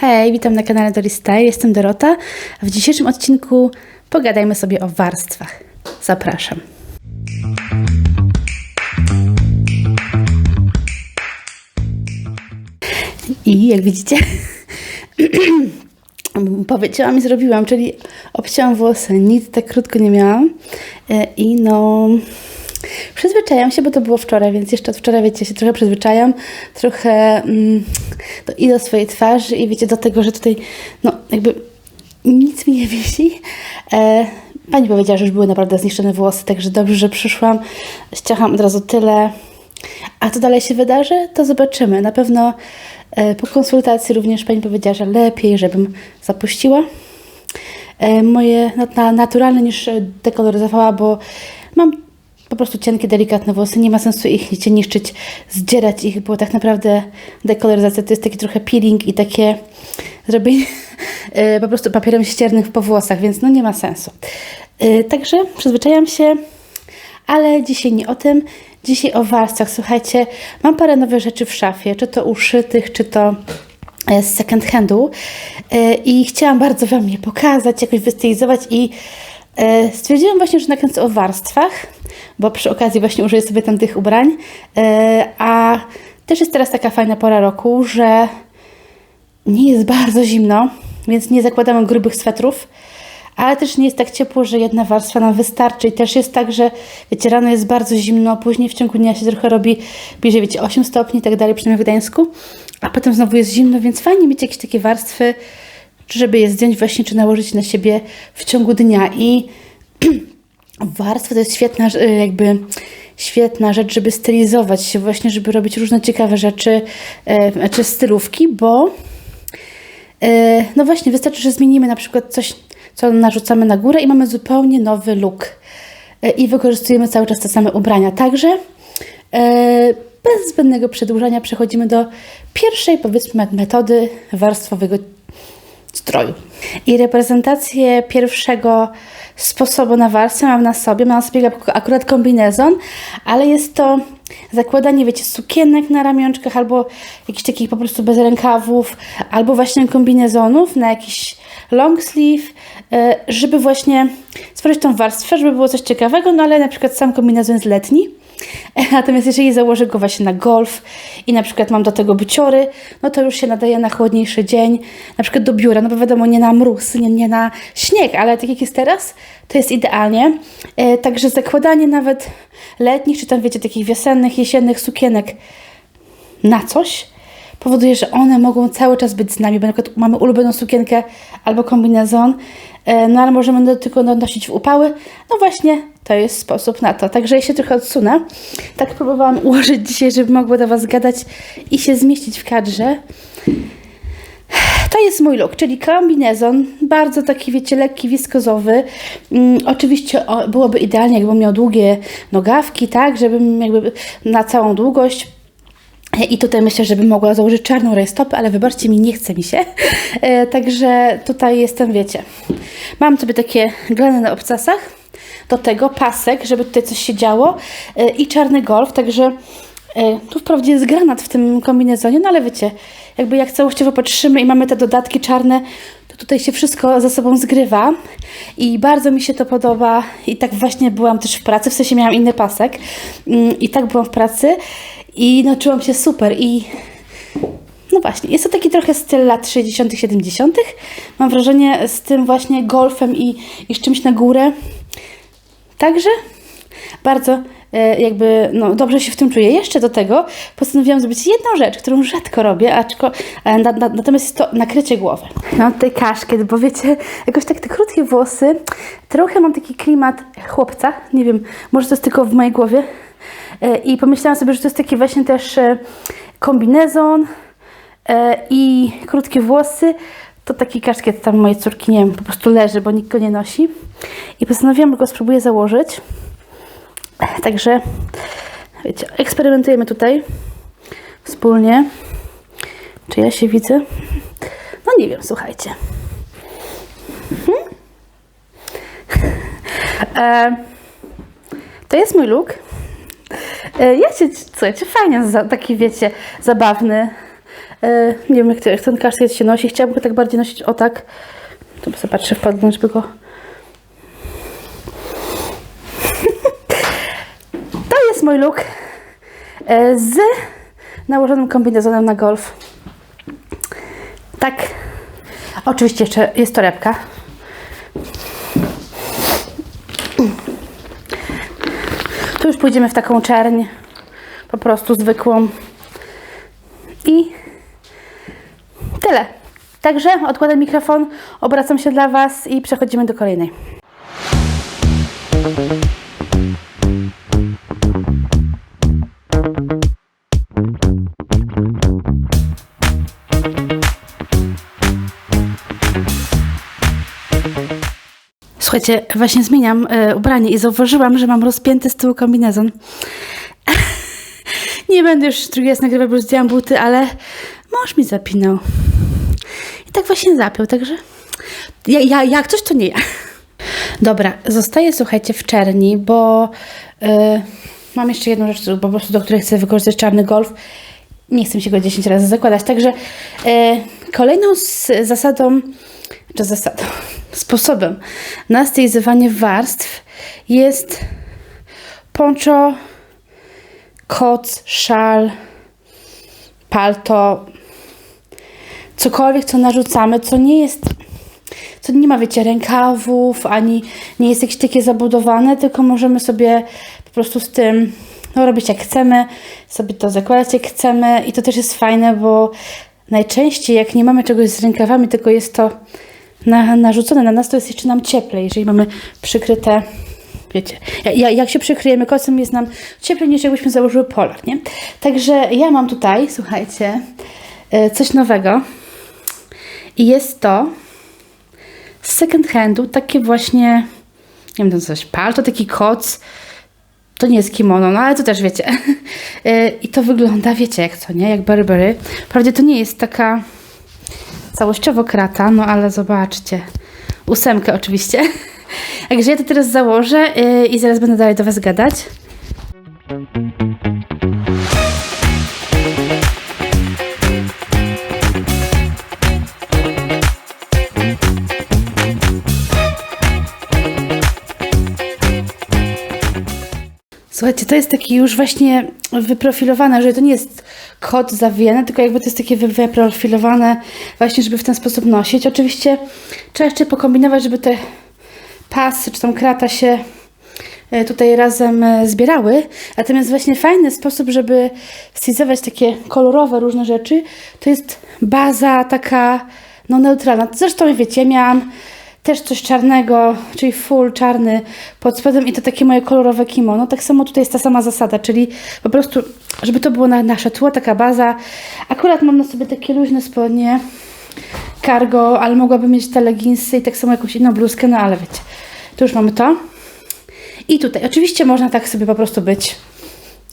Hej, witam na kanale Dory Style, jestem Dorota. W dzisiejszym odcinku pogadajmy sobie o warstwach. Zapraszam. I jak widzicie, powiedziałam i zrobiłam, czyli obcięłam włosy, nic tak krótko nie miałam. E, I no, przyzwyczajam się, bo to było wczoraj, więc jeszcze od wczoraj, wiecie, się trochę przyzwyczajam, trochę mm, do, i do swojej twarzy i wiecie, do tego, że tutaj, no jakby nic mi nie wisi. E, pani powiedziała, że już były naprawdę zniszczone włosy, także dobrze, że przyszłam. Ściacham od razu tyle. A co dalej się wydarzy, to zobaczymy. Na pewno e, po konsultacji również pani powiedziała, że lepiej, żebym zapuściła e, moje na, na, naturalne niż dekoloryzowała, bo mam po prostu cienkie, delikatne włosy. Nie ma sensu ich nic niszczyć, zdzierać ich, bo tak naprawdę dekoloryzacja to jest taki trochę peeling i takie zrobienie e, po prostu papierem ściernych po włosach, więc no nie ma sensu. E, Także przyzwyczajam się, ale dzisiaj nie o tym. Dzisiaj o warstwach. Słuchajcie, mam parę nowych rzeczy w szafie, czy to uszytych, czy to e, z second handu i chciałam bardzo Wam je pokazać, jakoś wystylizować i stwierdziłam właśnie, że nakręcę o warstwach, bo przy okazji właśnie użyję sobie tam tych ubrań, E, a też jest teraz taka fajna pora roku, że nie jest bardzo zimno, więc nie zakładamy grubych swetrów, ale też nie jest tak ciepło, że jedna warstwa nam wystarczy. I też jest tak, że wiecie, rano jest bardzo zimno, później w ciągu dnia się trochę robi bliżej, wiecie, 8 stopni i tak dalej, przynajmniej w Gdańsku, a potem znowu jest zimno, więc fajnie mieć jakieś takie warstwy, czy żeby je zdjąć właśnie, czy nałożyć na siebie w ciągu dnia. I warstwa to jest świetna, y, jakby świetna rzecz, żeby stylizować się, właśnie, żeby robić różne ciekawe rzeczy, e, czy stylówki, bo E, No właśnie, wystarczy, że zmienimy na przykład coś, co narzucamy na górę i mamy zupełnie nowy look. E, I wykorzystujemy cały czas te same ubrania. Także e, bez zbędnego przedłużania przechodzimy do pierwszej, powiedzmy, metody warstwowego stroju. I reprezentację pierwszego sposobu na warstwę mam na sobie. Mam na sobie akurat kombinezon, ale jest to zakładanie, wiecie, sukienek na ramionczkach albo jakichś takich po prostu bez rękawów, albo właśnie kombinezonów na jakiś long sleeve, e, żeby właśnie stworzyć tą warstwę, żeby było coś ciekawego, no ale na przykład sam kombinezon jest letni. Natomiast jeżeli założę go właśnie na golf i na przykład mam do tego buciory, no to już się nadaje na chłodniejszy dzień, na przykład do biura, no bo wiadomo, nie na mróz, nie, nie na śnieg, ale tak jak jest teraz, to jest idealnie. E, także zakładanie nawet letnich, czy tam wiecie, takich wiosennych, jesiennych sukienek na coś powoduje, że one mogą cały czas być z nami, bo na przykład mamy ulubioną sukienkę albo kombinezon, e, no ale możemy tylko nosić w upały. No właśnie, to jest sposób na to. Także ja się trochę odsunę. Tak próbowałam ułożyć dzisiaj, żeby mogło do Was gadać i się zmieścić w kadrze. To jest mój look, czyli kombinezon, bardzo taki, wiecie, lekki, wiskozowy. Mm, oczywiście o, byłoby idealnie, jakbym miał długie nogawki, tak, żebym jakby na całą długość. I tutaj myślę, że bym mogła założyć czarną rajstopę, ale wybaczcie mi, nie chce mi się. E, także tutaj jestem, wiecie. Mam sobie takie glany na obcasach, do tego pasek, żeby tutaj coś się działo e, i czarny golf, także e, tu wprawdzie jest granat w tym kombinezonie, no ale wiecie, jakby jak całościowo patrzymy i mamy te dodatki czarne, to tutaj się wszystko ze sobą zgrywa i bardzo mi się to podoba i tak właśnie byłam też w pracy, w sensie miałam inny pasek mm, i tak byłam w pracy i no czułam się super i no właśnie, jest to taki trochę styl lat 60., 70. Mam wrażenie z tym właśnie golfem i, i z czymś na górę. Także bardzo e, jakby no, dobrze się w tym czuję. Jeszcze do tego postanowiłam zrobić jedną rzecz, którą rzadko robię, aczko, e, na, na, natomiast jest to nakrycie głowy. Mam tutaj kaszkiet, bo wiecie, jakoś tak te krótkie włosy, trochę mam taki klimat chłopca, nie wiem, może to jest tylko w mojej głowie. E, I pomyślałam sobie, że to jest taki właśnie też kombinezon i krótkie włosy. To taki kaszkiet tam mojej córki, nie wiem, po prostu leży, bo nikt go nie nosi. I postanowiłam, że go spróbuję założyć. Także, wiecie, eksperymentujemy tutaj wspólnie. Czy ja się widzę? No nie wiem, słuchajcie. Mhm. E, to jest mój look. E, Ja się, słuchajcie, fajnie, za- taki wiecie, zabawny. E, nie wiem, jak, jak ten kaszkiet się nosi. Chciałabym go tak bardziej nosić o tak. To sobie patrzę w podgląd, żeby go... to jest mój look e, z nałożonym kombinezonem na golf. Tak. Oczywiście jeszcze jest torebka. Tu już pójdziemy w taką czerń, po prostu zwykłą. I tyle. Także odkładam mikrofon, obracam się dla Was i przechodzimy do kolejnej. Słuchajcie, właśnie zmieniam e, ubranie i zauważyłam, że mam rozpięty z tyłu kombinezon. Nie będę już drugi raz nagrywać, bo zdjęłam buty, ale mąż mi zapinał. I tak właśnie zapiął, także ja, ja, jak coś, to nie ja. Dobra, zostaję, słuchajcie, w czerni, bo e, mam jeszcze jedną rzecz, po prostu do której chcę wykorzystać czarny golf. Nie chcę się go 10 razy zakładać, także e, kolejną z zasadą, czy zasadą, sposobem na stylizowanie warstw jest poncho, koc, szal, palto, cokolwiek, co narzucamy, co nie jest, co nie ma, wiecie, rękawów, ani nie jest jakieś takie zabudowane, tylko możemy sobie po prostu z tym no, robić jak chcemy, sobie to zakładać jak chcemy i to też jest fajne, bo najczęściej jak nie mamy czegoś z rękawami, tylko jest to na, narzucone na nas, to jest jeszcze nam cieplej, jeżeli mamy przykryte Wiecie, ja- ja, jak się przykryjemy kocem, jest nam cieplej niż jakbyśmy założyły polar, nie? Także ja mam tutaj, słuchajcie, e, coś nowego. I jest to z second handu, takie właśnie, nie wiem, to coś, palto, taki koc. To nie jest kimono, no ale to też wiecie. E, I to wygląda, wiecie jak co, nie? Jak Burberry. Wprawdzie to nie jest taka całościowo krata, no ale zobaczcie. Ósemkę oczywiście. Także ja to teraz założę yy, i zaraz będę dalej do Was gadać. Słuchajcie, to jest taki już właśnie wyprofilowane, że to nie jest kod zawijany, tylko jakby to jest takie wy- wyprofilowane właśnie, żeby w ten sposób nosić. Oczywiście trzeba jeszcze pokombinować, żeby te pasy czy tam krata się e, tutaj razem e, zbierały. Natomiast właśnie fajny sposób, żeby stylizować takie kolorowe różne rzeczy, to jest baza taka no neutralna. Zresztą wiecie, ja miałam też coś czarnego, czyli full czarny pod spodem i to takie moje kolorowe kimono. Tak samo tutaj jest ta sama zasada, czyli po prostu, żeby to było na nasze tło, taka baza. Akurat mam na sobie takie luźne spodnie, cargo, ale mogłabym mieć te leginsy i tak samo jakąś inną bluzkę, no ale wiecie, tu już mamy to. I tutaj, oczywiście można tak sobie po prostu być.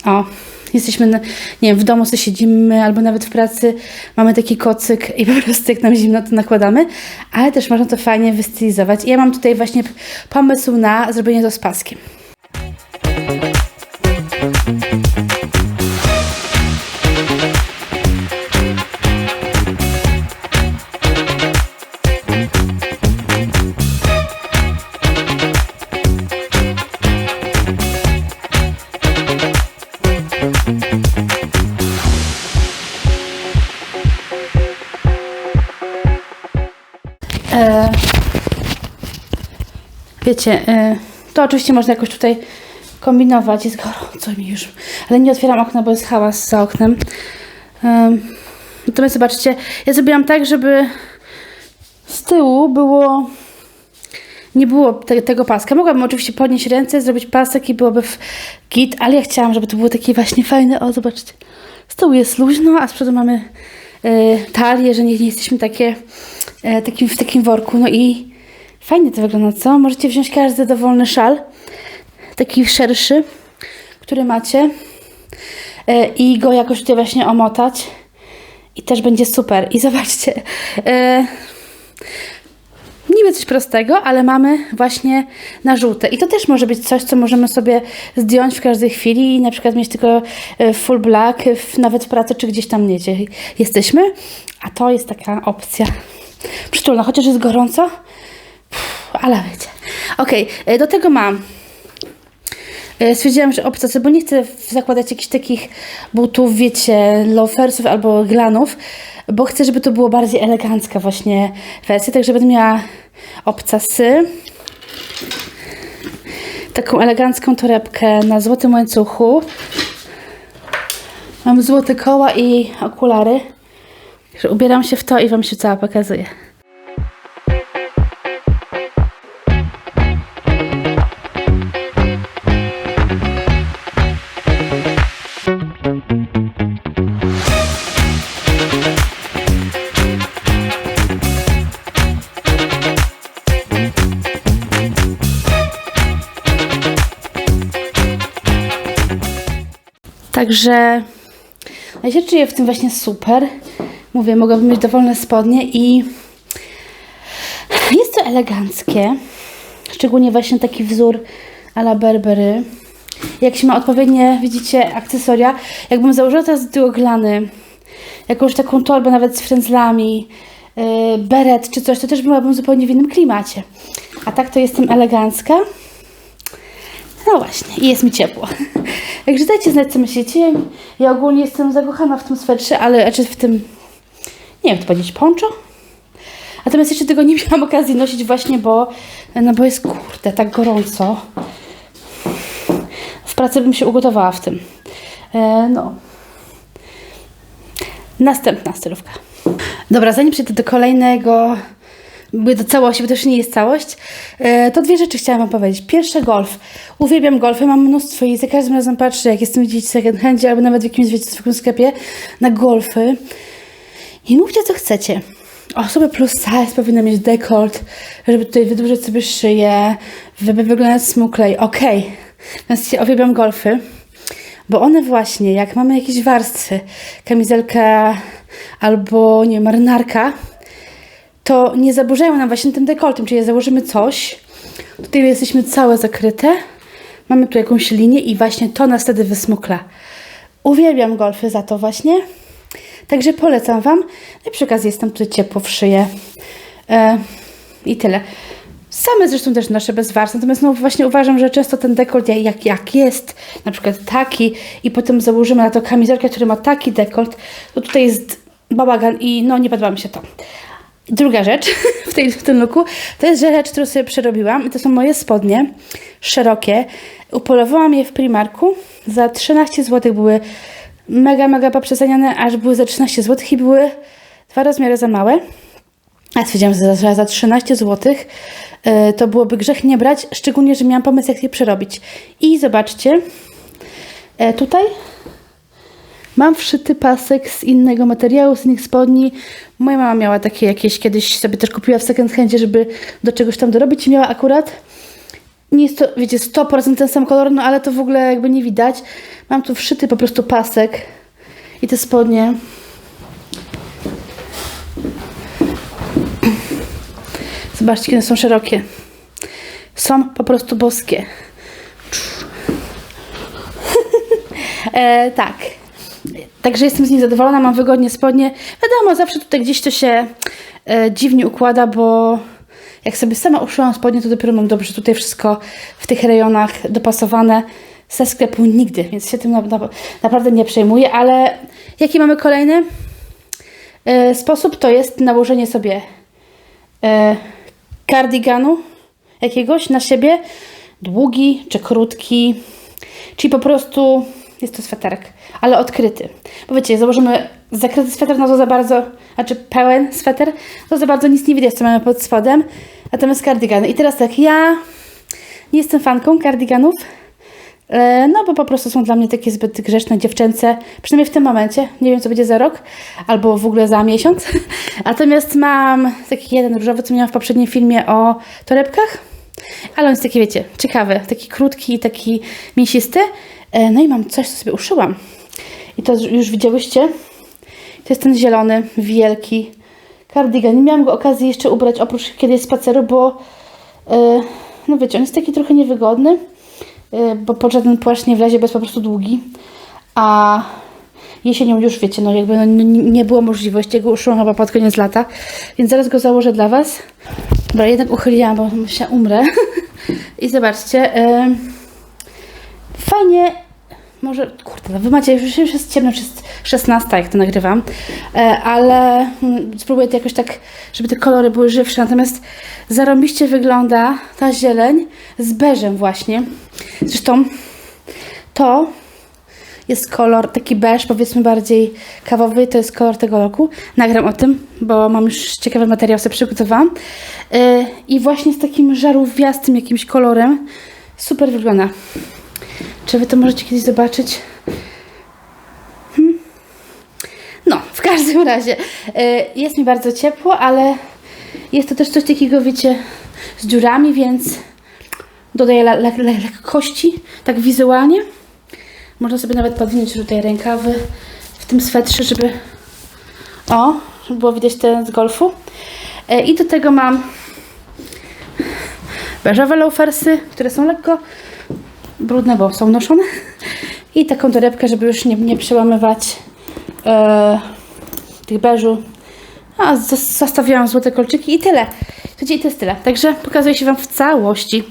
O, jesteśmy, na, nie wiem, w domu sobie siedzimy, albo nawet w pracy mamy taki kocyk i po prostu jak nam zimno, to nakładamy, ale też można to fajnie wystylizować. I ja mam tutaj właśnie pomysł na zrobienie to z paskiem. Wiecie, e, to oczywiście można jakoś tutaj kombinować. Jest gorąco mi już, ale nie otwieram okna, bo jest hałas za oknem. Natomiast zobaczcie, ja zrobiłam tak, żeby z tyłu było nie było te, tego paska. Mogłabym oczywiście podnieść ręce, zrobić pasek i byłoby w git, ale ja chciałam, żeby to było takie właśnie fajne. O, zobaczcie. Z tyłu jest luźno, a z przodu mamy e, talię, że nie, nie jesteśmy takie, e, takim, w takim worku. No i fajnie to wygląda, co? Możecie wziąć każdy dowolny szal, taki szerszy, który macie e, i go jakoś tutaj właśnie omotać i też będzie super. I zobaczcie, e, niby coś prostego, ale mamy właśnie na żółte. I to też może być coś, co możemy sobie zdjąć w każdej chwili i na przykład mieć tylko e, full black, nawet w pracy, czy gdzieś tam nie gdzie jesteśmy. A to jest taka opcja przytulna, chociaż jest gorąco, ale wiecie. Okej, e, do tego mam E, Stwierdziłam, że obcasy, bo nie chcę zakładać jakichś takich butów, wiecie, loafersów albo glanów, bo chcę, żeby to było bardziej elegancka właśnie wersja, także będę miała obcasy. Taką elegancką torebkę na złotym łańcuchu. Mam złote koła i okulary. Ubieram się w to i Wam się cała pokazuję. Także ja się czuję w tym właśnie super. Mówię, mogłabym mieć dowolne spodnie i jest to eleganckie. Szczególnie właśnie taki wzór a la Berbery. Jak się ma odpowiednie, widzicie, akcesoria. Jakbym założyła teraz do jakąś taką torbę nawet z frędzlami, yy, beret czy coś, to też byłabym zupełnie w innym klimacie. A tak to jestem elegancka. No właśnie, i jest mi ciepło. Także dajcie znać, co myślicie. Ja ogólnie jestem zakochana w tym swetrze, ale znaczy w tym, nie wiem, to powiedzieć poncho? Natomiast jeszcze tego nie miałam okazji nosić właśnie, bo, no bo jest kurde, tak gorąco. W pracy bym się ugotowała w tym. E, no. Następna stylówka. Dobra, zanim przejdę do kolejnego, jakby do całości, bo to już nie jest całość, e, to dwie rzeczy chciałam Wam powiedzieć. Pierwsze, golf. Uwielbiam golfy, mam mnóstwo i za każdym razem patrzę, jak jestem gdzieś w second handzie albo nawet w jakimś, wiecie, zwykłym sklepie na golfy. I mówcie, co chcecie. Osoba plus size powinna mieć dekolt, żeby tutaj wydłużyć sobie szyję, żeby wyglądać smuklej. Okej. Natomiast ja uwielbiam golfy, bo one właśnie, jak mamy jakieś warstwy, kamizelka albo, nie marynarka, to nie zaburzają nam właśnie tym dekoltem, czyli założymy coś, tutaj jesteśmy całe zakryte, mamy tu jakąś linię i właśnie to nas wtedy wysmukla. Uwielbiam golfy za to właśnie, także polecam Wam. No i przy okazji jest tam tutaj ciepło w szyję e, i tyle. Same zresztą też nasze bez warstw, natomiast no właśnie uważam, że często ten dekolt jak, jak jest, na przykład taki i potem założymy na to kamizelkę, który ma taki dekolt, to tutaj jest bałagan i no nie podoba mi się to. Druga rzecz w, tej, w tym looku to jest rzecz, którą sobie przerobiłam. I to są moje spodnie szerokie. Upolowałam je w Primarku. Za 13 zł były mega, mega poprzeceniane, aż były za 13 zł i były dwa rozmiary za małe. A stwierdziłam, że za, za 13 zł yy, to byłoby grzech nie brać, szczególnie, że miałam pomysł, jak je przerobić. I zobaczcie, yy, tutaj Mam wszyty pasek z innego materiału, z innych spodni. Moja mama miała takie jakieś, kiedyś sobie też kupiła w second handzie, żeby do czegoś tam dorobić i miała akurat. Nie jest to, wiecie, 100% ten sam kolor, no ale to w ogóle jakby nie widać. Mam tu wszyty po prostu pasek i te spodnie. Zobaczcie, kiedy są szerokie. Są po prostu boskie. e, tak. Także jestem z nich zadowolona, mam wygodnie spodnie. Wiadomo, zawsze tutaj gdzieś to się e, dziwnie układa, bo jak sobie sama uszyłam spodnie, to dopiero mam dobrze tutaj wszystko w tych rejonach dopasowane. Ze sklepu nigdy, więc się tym na, na, naprawdę nie przejmuję, ale jaki mamy kolejny e, sposób, to jest nałożenie sobie e, kardiganu jakiegoś na siebie, długi czy krótki, czyli po prostu jest to sweterek, ale odkryty. Bo wiecie, założymy zakryty sweter, no to za bardzo, znaczy pełen sweter, to za bardzo nic nie widać, co mamy pod spodem. Natomiast kardigany. I teraz tak, ja nie jestem fanką kardiganów, e, no bo po prostu są dla mnie takie zbyt grzeczne, dziewczęce, przynajmniej w tym momencie. Nie wiem, co będzie za rok, albo w ogóle za miesiąc. Natomiast mam taki jeden różowy, co miałam w poprzednim filmie o torebkach. Ale on jest taki, wiecie, ciekawy, taki krótki i taki mięsisty. E, No i mam coś, co sobie uszyłam. I to już widziałyście. To jest ten zielony, wielki kardigan. Nie miałam go okazji jeszcze ubrać oprócz kiedyś spaceru, bo e, no wiecie, on jest taki trochę niewygodny, e, bo pod żaden płaszcz nie wlezie, bo jest po prostu długi. A jesienią już wiecie, no jakby no, nie, było możliwości, jego uszyłam chyba pod koniec lata, więc zaraz go założę dla Was. Dobra, jednak uchyliłam, bo się umrę. I zobaczcie, fajnie, może, kurde, no wy macie, już, jest ciemno, już jest 16, jak to nagrywam, e, ale mm, spróbuję to jakoś tak, żeby te kolory były żywsze, natomiast zarąbiście wygląda ta zieleń z beżem właśnie. Zresztą to jest kolor taki beż, powiedzmy bardziej kawowy, to jest kolor tego roku. Nagram o tym, bo mam już ciekawy materiał sobie przygotowałam. Yy, I właśnie z takim żarówiastym jakimś kolorem super wygląda. Czy wy to możecie kiedyś zobaczyć? Hmm? No, w każdym razie yy, jest mi bardzo ciepło, ale jest to też coś takiego, wiecie, z dziurami, więc le- lekkości, tak wizualnie. Można sobie nawet podwinąć tutaj rękawy w tym swetrze, żeby o, żeby było widać te z golfu. E, I do tego mam beżowe loafersy, które są lekko brudne, bo są noszone. I taką torebkę, żeby już nie, nie przełamywać e, tych beżu. A, zostawiłam złote kolczyki i tyle. Słuchajcie, i to jest tyle. Także pokazuję się Wam w całości.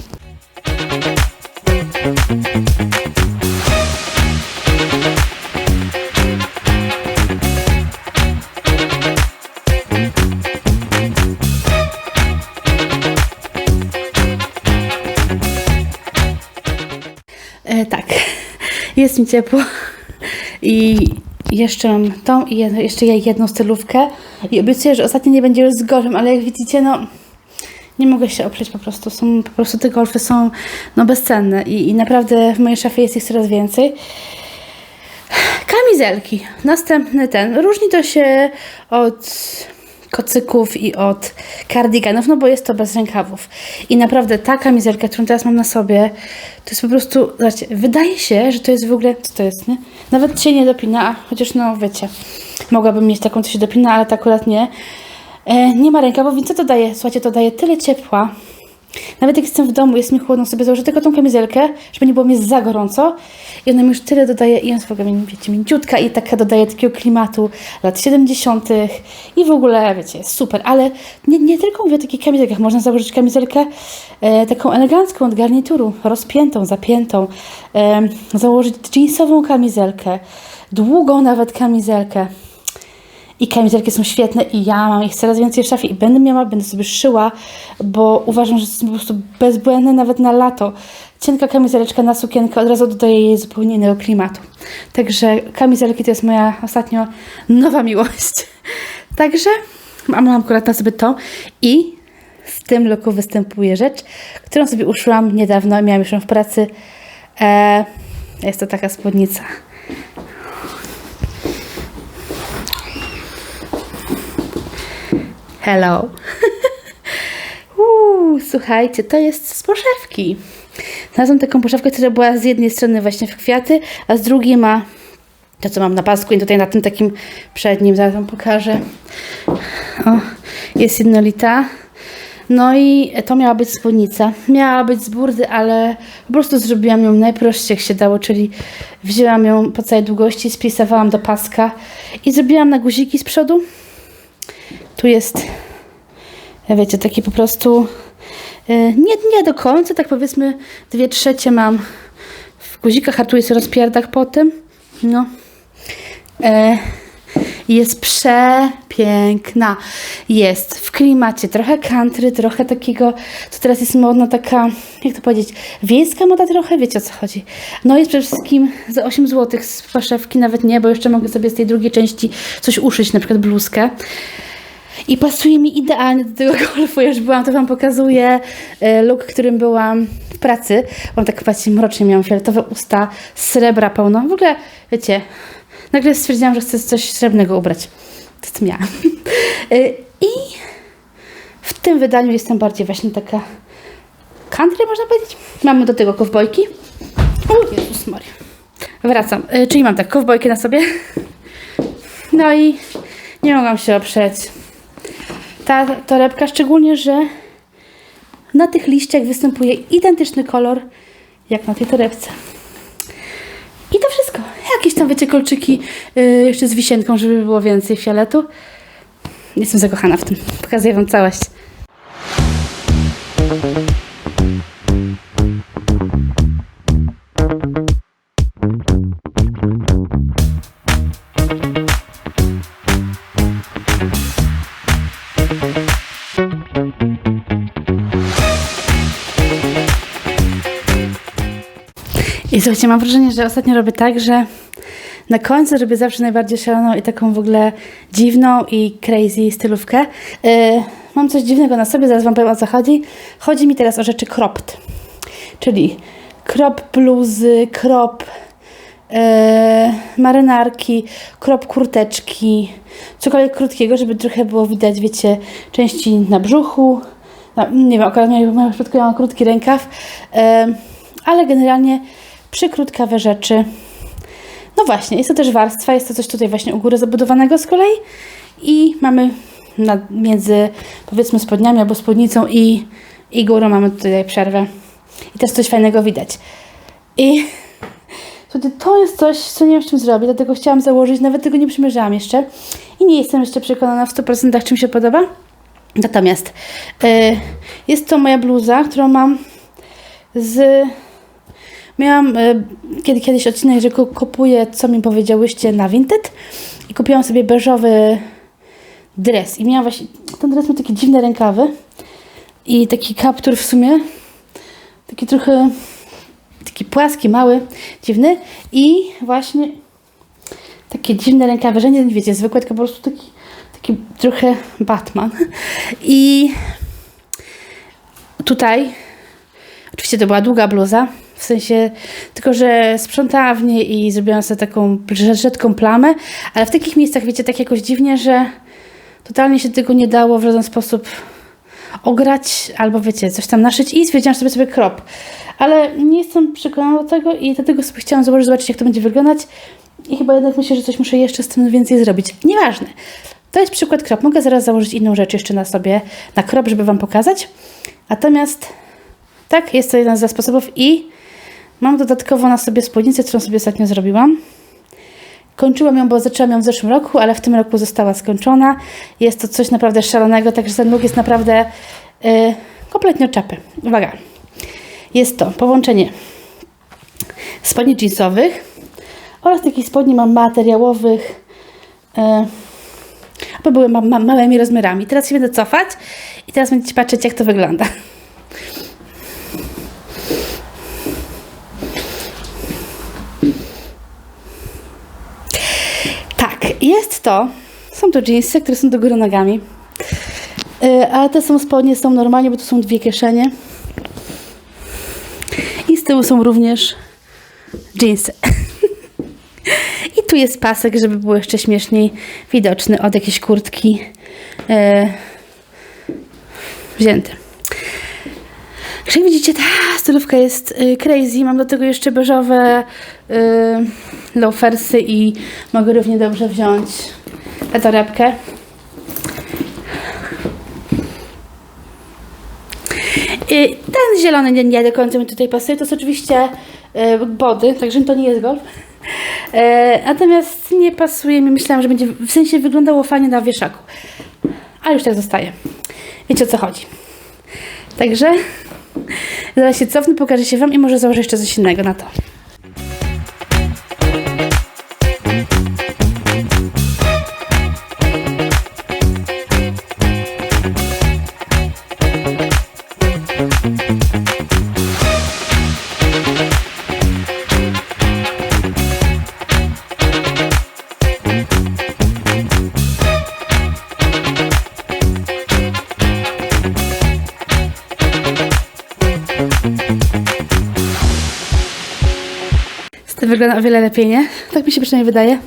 Jest mi ciepło i jeszcze mam tą i jedno, jeszcze jedną stylówkę i obiecuję, że ostatnio nie będzie już z golfem, ale jak widzicie, no nie mogę się oprzeć po prostu, są, po prostu te golfy są no bezcenne i, i naprawdę w mojej szafie jest ich coraz więcej. Kamizelki. Następny ten. Różni to się od kocyków i od kardiganów, no bo jest to bez rękawów. I naprawdę ta kamizelka, którą teraz mam na sobie, to jest po prostu, zobaczcie, wydaje się, że to jest w ogóle, co to jest, nie? Nawet się nie dopina, a chociaż no wiecie, mogłabym mieć taką, co się dopina, ale to akurat nie. E, nie ma rękawów, więc co to daje? Słuchajcie, to daje tyle ciepła, nawet jak jestem w domu, jest mi chłodno, sobie założę tylko tą kamizelkę, żeby nie było mi za gorąco. I ona mi już tyle dodaje, i ona jest w ogóle, wiecie, mięciutka i taka dodaje takiego klimatu lat 70. I w ogóle, wiecie, super. Ale nie, nie tylko mówię o takich kamizelkach. Można założyć kamizelkę e, taką elegancką od garnituru, rozpiętą, zapiętą. E, założyć jeansową kamizelkę, długą nawet kamizelkę. I kamizelki są świetne i ja mam ich coraz więcej w szafie i będę miała, będę sobie szyła, bo uważam, że są po prostu bezbłędne nawet na lato. Cienka kamizeleczka na sukienkę od razu dodaje jej zupełnie innego klimatu. Także kamizelki to jest moja ostatnio nowa miłość. Także mam, akurat na sobie to i w tym loku występuje rzecz, którą sobie uszyłam niedawno, miałam już ją w pracy. E, jest to taka spódnica. Hello. Uuu, słuchajcie, to jest z poszewki. Znalazłam taką poszewkę, która była z jednej strony właśnie w kwiaty, a z drugiej ma to, co mam na pasku i tutaj na tym takim przednim, zaraz wam pokażę. O, jest jednolita. No i to miała być spódnica. Miała być z burdy, ale po prostu zrobiłam ją najprościej jak się dało, czyli wzięłam ją po całej długości, spisawałam do paska i zrobiłam na guziki z przodu. Tu jest, wiecie, taki po prostu e, nie, nie do końca, tak powiedzmy dwie trzecie mam w guzikach, a tu jest rozpierdach po tym. No. E, jest przepiękna. Jest w klimacie trochę country, trochę takiego, co teraz jest modna, taka, jak to powiedzieć, wiejska moda trochę, wiecie o co chodzi. No jest przede wszystkim za 8 zł z paszewki, nawet nie, bo jeszcze mogę sobie z tej drugiej części coś uszyć, na przykład bluzkę. I pasuje mi idealnie do tego golfu. Ja już byłam, to Wam pokazuję e, look, którym byłam w pracy. Mam tak patrzcie, mrocznie miałam fioletowe usta, srebra pełno. W ogóle, wiecie, nagle stwierdziłam, że chcę coś srebrnego ubrać. To co miałam. E, I w tym wydaniu jestem bardziej właśnie taka country, można powiedzieć. Mamy do tego kowbojki. O Jezus Maria. Wracam. E, Czyli mam tak, kowbojki na sobie. No i nie mogłam się oprzeć ta torebka, szczególnie, że na tych liściach występuje identyczny kolor jak na tej torebce. I to wszystko. Jakieś tam, wiecie, kolczyki yy, jeszcze z wisienką, żeby było więcej fioletu. Jestem zakochana w tym. Pokazuję Wam całość. I słuchajcie, mam wrażenie, że ostatnio robię tak, że na końcu robię zawsze najbardziej szaloną i taką w ogóle dziwną i crazy stylówkę. Yy, mam coś dziwnego na sobie, zaraz Wam powiem o co chodzi. Chodzi mi teraz o rzeczy cropped, czyli crop bluzy, crop yy, marynarki, crop kurteczki, cokolwiek krótkiego, żeby trochę było widać, wiecie, części na brzuchu. No, nie wiem, akurat w moim przypadku ja mam krótki rękaw, yy, ale generalnie przykrótkawe rzeczy. No właśnie, jest to też warstwa, jest to coś tutaj właśnie u góry zabudowanego z kolei i mamy między powiedzmy spodniami albo spódnicą i, i górą mamy tutaj przerwę. I też coś fajnego widać. I to jest coś, co nie wiem z czym zrobić, dlatego chciałam założyć, nawet tego nie przymierzałam jeszcze i nie jestem jeszcze przekonana w 100% czym się podoba. Natomiast y, jest to moja bluza, którą mam z Miałam y, kiedy, kiedyś odcinek, że ku- kupuję, co mi powiedziałyście na Vinted i kupiłam sobie beżowy dres. I miałam właśnie, ten dres ma takie dziwne rękawy i taki kaptur w sumie, taki trochę, taki płaski, mały, dziwny i właśnie takie dziwne rękawy, że nie wiecie, zwykłe, tylko po prostu taki, taki trochę Batman. I tutaj Oczywiście to była długa bluza, w sensie tylko, że sprzątałam w niej i zrobiłam sobie taką rzadką plamę, ale w takich miejscach, wiecie, tak jakoś dziwnie, że totalnie się tego nie dało w żaden sposób ograć albo wiecie, coś tam naszyć i stwierdziłam sobie sobie krop. Ale nie jestem przekonana do tego i dlatego sobie chciałam zobaczyć, zobaczyć jak to będzie wyglądać i chyba jednak myślę, że coś muszę jeszcze z tym więcej zrobić. Nieważne. To jest przykład krop. Mogę zaraz założyć inną rzecz jeszcze na sobie, na krop, żeby Wam pokazać. Natomiast tak, jest to jeden ze sposobów i mam dodatkowo na sobie spódnicę, którą sobie ostatnio zrobiłam. Kończyłam ją, bo zaczęłam ją w zeszłym roku, ale w tym roku została skończona. Jest to coś naprawdę szalonego, także ten look jest naprawdę yy, kompletnie czapy. Uwaga. Jest to połączenie spodni jeansowych oraz takich spodni mam materiałowych, yy, bo były ma, ma, małymi rozmiarami. Teraz się będę cofać i teraz będziecie patrzeć, jak to wygląda. Tak, jest to. Są to jeansy, które są do góry nogami. Yy, ale te są spodnie, są normalnie, bo tu są dwie kieszenie. I z tyłu są również jeansy. I tu jest pasek, żeby było jeszcze śmieszniej widoczny od jakiejś kurtki yy, wzięty. Jak widzicie, ta stylówka jest y, crazy. Mam do tego jeszcze beżowe y, loafersy i mogę równie dobrze wziąć tę torebkę. I ten zielony nie, nie do końca mi tutaj pasuje. To jest oczywiście y, body, także to nie jest golf. Natomiast nie pasuje mi. Myślałam, że będzie w sensie wyglądało fajnie na wieszaku. A już tak zostaje. Wiecie o co chodzi. Także zaraz się cofnę, pokażę się Wam i może założę jeszcze coś innego na to. Wygląda o wiele lepiej, nie? Tak mi się przynajmniej wydaje.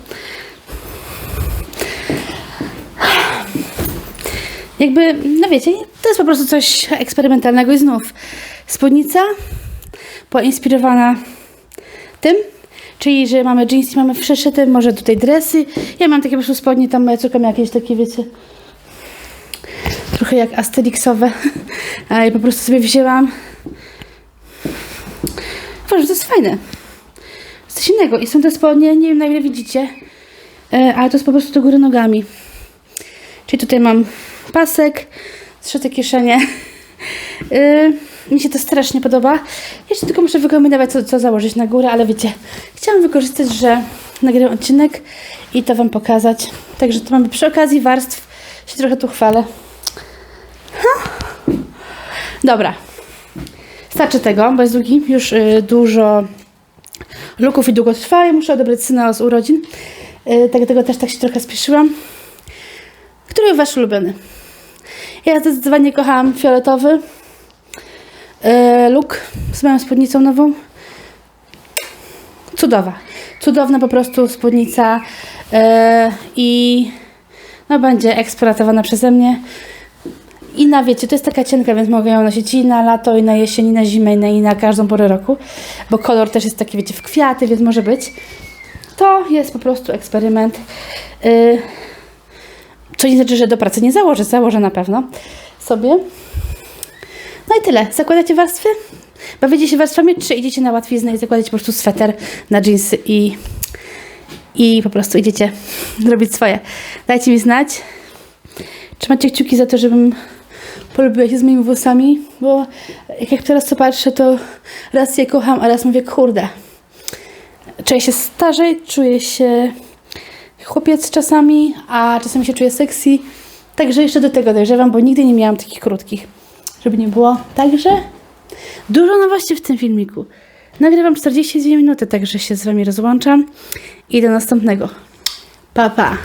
Jakby, no wiecie, to jest po prostu coś eksperymentalnego i znów spódnica poinspirowana tym, czyli, że mamy jeans i mamy przeszyte, może tutaj dresy. Ja mam takie po prostu spodnie, tam moja córka miała jakieś takie, wiecie, trochę jak asterixowe. I po prostu sobie wzięłam. Uważam, że to jest fajne. Coś innego. I są te spodnie, nie wiem na ile widzicie, e, ale to jest po prostu do góry nogami. Czyli tutaj mam pasek, zszyte kieszenie. Yy, mi się to strasznie podoba. Jeszcze tylko muszę wykombinować, co, co założyć na górę, ale wiecie, chciałam wykorzystać, że nagrywam odcinek i to Wam pokazać. Także to mamy przy okazji warstw, się trochę tu chwalę. Ha. Dobra. Starczy tego, bo jest długi. Już y, dużo luków i długo trwa i muszę odebrać syna z urodzin. Y, dlatego też tak się trochę spieszyłam. Który wasz ulubiony? Ja zdecydowanie kocham fioletowy e, look z moją spódnicą nową. Cudowa. Cudowna po prostu spódnica e, i no będzie eksploatowana przeze mnie. I na wiecie, to jest taka cienka, więc mogę ją nosić i na lato, i na jesień, i na zimę, i na, i na każdą porę roku. Bo kolor też jest taki, wiecie, w kwiaty, więc może być. To jest po prostu eksperyment. Y, co nie znaczy, że do pracy nie założę. Założę na pewno sobie. No i tyle. Zakładacie warstwy? Bawicie się warstwami, czy idziecie na łatwiznę i zakładacie po prostu sweter na jeansy i, i po prostu idziecie robić swoje. Dajcie mi znać. Trzymajcie kciuki za to, żebym polubiła się z moimi włosami, bo jak, jak teraz to patrzę, to raz je kocham, a raz mówię, kurde. Czuję się starzej, czuję się chłopiec czasami, a czasami się czuję sexy. Także jeszcze do tego dojrzewam, bo nigdy nie miałam takich krótkich. Żeby nie było. Także dużo nowości w tym filmiku. Nagrywam 42 minuty, także się z Wami rozłączam i do następnego. Pa, pa.